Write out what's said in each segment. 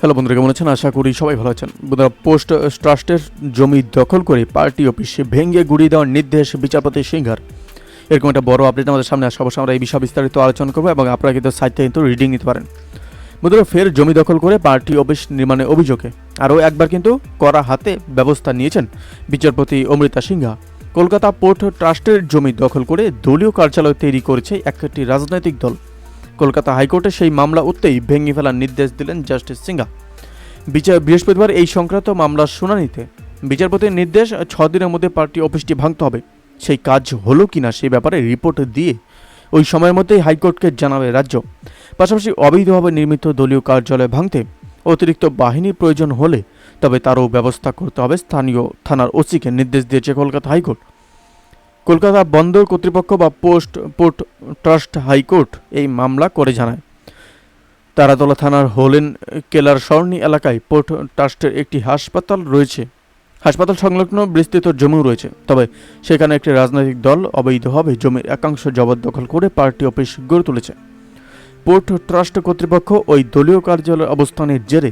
Hello বন্ধুরা, কেমন আছেন? আশা করি সবাই ভালো আছেন। বন্ধুরা, পোস্ট ট্রাস্টের জমি দখল করে পার্টি অফিসে ভেঙে গুড়িয়ে দেওয়ার নির্দেশ বিচারপতি সিংহার। এরকম একটা বড় আপডেট আমাদের সামনে আসা অবশ্যই আমরা এই বিষয়ে বিস্তারিত আলোচনা করব এবং আপনারা কিন্তু সাইট থেকে কিন্তু রিডিং নিতে পারেন। বন্ধুরা, ফের জমি দখল করে পার্টি অফিস নির্মাণের অভিযোগে আরও একবার কিন্তু করা হাতে ব্যবস্থা নিয়েছেন বিচারপতি অমৃতা সিংহা। কলকাতা পোর্ট ট্রাস্টের জমি দখল করে দলীয় কার্যালয় তৈরি করেছে একটি রাজনৈতিক দল। কলকাতা হাইকোর্টে সেই মামলা উঠতেই ভেঙে ফেলার নির্দেশ দিলেন জাস্টিস সিংহা। বিচার বৃহস্পতিবার এই সংক্রান্ত মামলার শুনানিতে বিচারপতির নির্দেশ দিনের মধ্যে পার্টি অফিসটি ভাঙতে হবে। সেই কাজ হলো কিনা সেই ব্যাপারে রিপোর্ট দিয়ে ওই সময়ের মধ্যেই হাইকোর্টকে জানাবে রাজ্য। পাশাপাশি অবৈধভাবে নির্মিত দলীয় কার্যালয় ভাঙতে অতিরিক্ত বাহিনীর প্রয়োজন হলে তবে তারও ব্যবস্থা করতে হবে। স্থানীয় থানার ওসিকে নির্দেশ দিয়েছে কলকাতা হাইকোর্ট। কলকাতা বন্দর কর্তৃপক্ষ বা পোস্ট, পোর্ট ট্রাস্ট হাইকোর্ট এই মামলা করে জানায়। তারাতলা থানার হোলেন কেলার সরণি এলাকায় পোর্ট ট্রাস্টের একটি হাসপাতাল রয়েছে। হাসপাতাল সংলগ্ন বিস্তৃত জমিও রয়েছে, তবে সেখানে একটি রাজনৈতিক দল অবৈধভাবে জমির একাংশ জবরদখল করে পার্টি অফিস গড়ে তুলেছে। পোর্ট ট্রাস্ট কর্তৃপক্ষ ওই দলীয় কার্যালয়ের অবস্থানের জেরে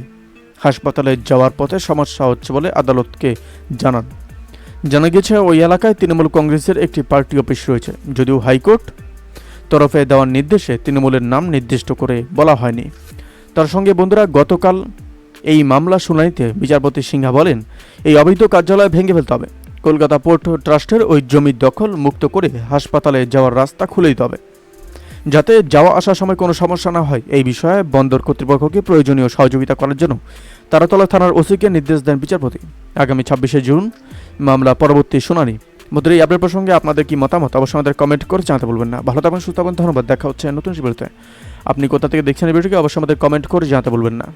হাসপাতালে যাওয়ার পথে সমস্যা হচ্ছে বলে আদালতকে জানান। জানা গেছে ওই এলাকায় তৃণমূল কংগ্রেসের একটি পার্টি অফিস রয়েছে, যদিও হাইকোর্ট তরফে দেওয়ার নির্দেশে তৃণমূলের নাম নির্দিষ্ট করে বলা হয়নি। তার সঙ্গে বন্ধুরা, গতকাল এই মামলা শুনানিতে বিচারপতি সিংহা বলেন, এই অবৈধ কার্যালয় ভেঙে ফেলতে হবে। কলকাতা পোর্ট ট্রাস্টের ওই জমির দখল মুক্ত করে হাসপাতালে যাওয়ার রাস্তা খুলে দিতে হবে। যাতে যাওয়া আসার সময় কোনো সমস্যা না হয়। এই বিষয়ে বন্দর কর্তৃপক্ষকে প্রয়োজনীয় সহযোগিতা করার জন্য তারাতলা থানার ওসিকে নির্দেশ দেন বিচারপতি। আগামী ছাব্বিশে জুন মামলা পরবর্তী শুনানি। মধ্যে এই আপডেট প্রসঙ্গে আপনাদের কি মতামত? অবশ্যই আমাদের কমেন্ট করে জানাতে বলবেন না। ভালো থাকবেন সুস্থ ধন্যবাদ। দেখা হচ্ছে নতুন ভিডিওতে আপনি কোথা থেকে দেখছেন এই ভিডিওকে অবশ্যই আমাদের কমেন্ট করে জানাতে বলবেন না।